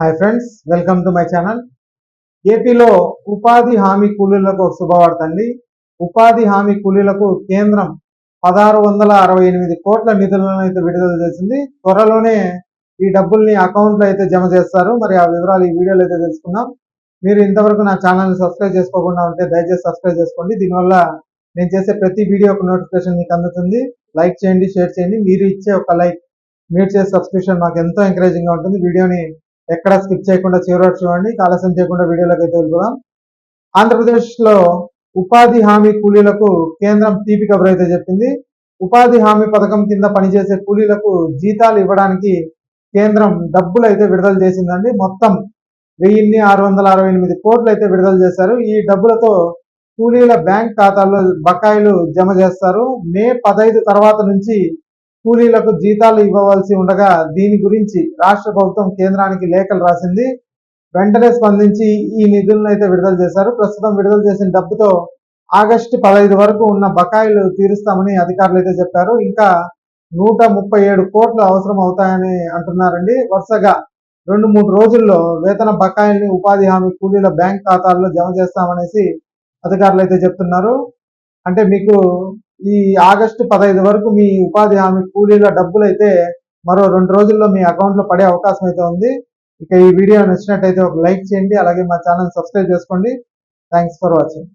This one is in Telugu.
Hi friends welcome to my channel ఏపీలో ఉపాధి హామీ కూలీలకు ఒక శుభవార్త అండి. ఉపాధి హామీ కూలీలకు కేంద్రం పదహారు వందల అరవై ఎనిమిది కోట్ల నిధులను అయితే విడుదల చేసింది. త్వరలోనే ఈ డబ్బుల్ని అకౌంట్లో అయితే జమ చేస్తారు. మరి ఆ వివరాలు ఈ వీడియోలో అయితే తెలుసుకుందాం. మీరు ఇంతవరకు నా ఛానల్ని సబ్స్క్రైబ్ చేసుకోకుండా ఉంటే దయచేసి సబ్స్క్రైబ్ చేసుకోండి. దీనివల్ల నేను చేసే ప్రతి వీడియో ఒక నోటిఫికేషన్ మీకు అందుతుంది. లైక్ చేయండి షేర్ చేయండి. మీరు ఇచ్చే ఒక లైక్ మీరు చేసే సబ్స్క్రిప్షన్ మాకు ఎంతో ఎంకరేజింగ్గా ఉంటుంది. వీడియోని ఎక్కడ స్కిప్ చేయకుండా చివరి చూడండి. ఆలస్యం చేయకుండా వీడియోలోకి అయితే వెళ్ళిపోదాం. ఆంధ్రప్రదేశ్లో ఉపాధి హామీ కూలీలకు కేంద్రం తీపి కబురు అయితే చెప్పింది. ఉపాధి హామీ పథకం కింద పనిచేసే కూలీలకు జీతాలు ఇవ్వడానికి కేంద్రం డబ్బులు అయితే విడుదల చేసిందండి. మొత్తం వెయ్యిన్ని ఆరు వందల అరవై ఎనిమిది కోట్లు అయితే విడుదల చేశారు. ఈ డబ్బులతో కూలీల బ్యాంక్ ఖాతాల్లో బకాయిలు జమ చేస్తారు. మే పదహైదు తర్వాత నుంచి కూలీలకు జీతాలు ఇవ్వవలసి ఉండగా దీని గురించి రాష్ట్ర ప్రభుత్వం కేంద్రానికి లేఖలు రాసింది. వెంటనే స్పందించి ఈ నిధులను అయితే విడుదల చేశారు. ప్రస్తుతం విడుదల చేసిన డబ్బుతో ఆగస్టు పదహైదు వరకు ఉన్న బకాయిలు తీరుస్తామని అధికారులు అయితే చెప్పారు. ఇంకా నూట ముప్పై ఏడు కోట్లు అవసరం అవుతాయని అంటున్నారండి. వరుసగా రెండు మూడు రోజుల్లో వేతన బకాయిల్ని ఉపాధి హామీ కూలీల బ్యాంక్ ఖాతాల్లో జమ చేస్తామనేసి అధికారులు అయితే చెప్తున్నారు. అంటే మీకు ఈ ఆగస్టు పదహైదు వరకు మీ ఉపాధి హామీ కూలీల డబ్బులు అయితే మరో రెండు రోజుల్లో మీ అకౌంట్లో పడే అవకాశం అయితే ఉంది. ఇక ఈ వీడియో నచ్చినట్టయితే ఒక లైక్ చేయండి అలాగే మా ఛానల్ సబ్స్క్రైబ్ చేసుకోండి. Thanks for watching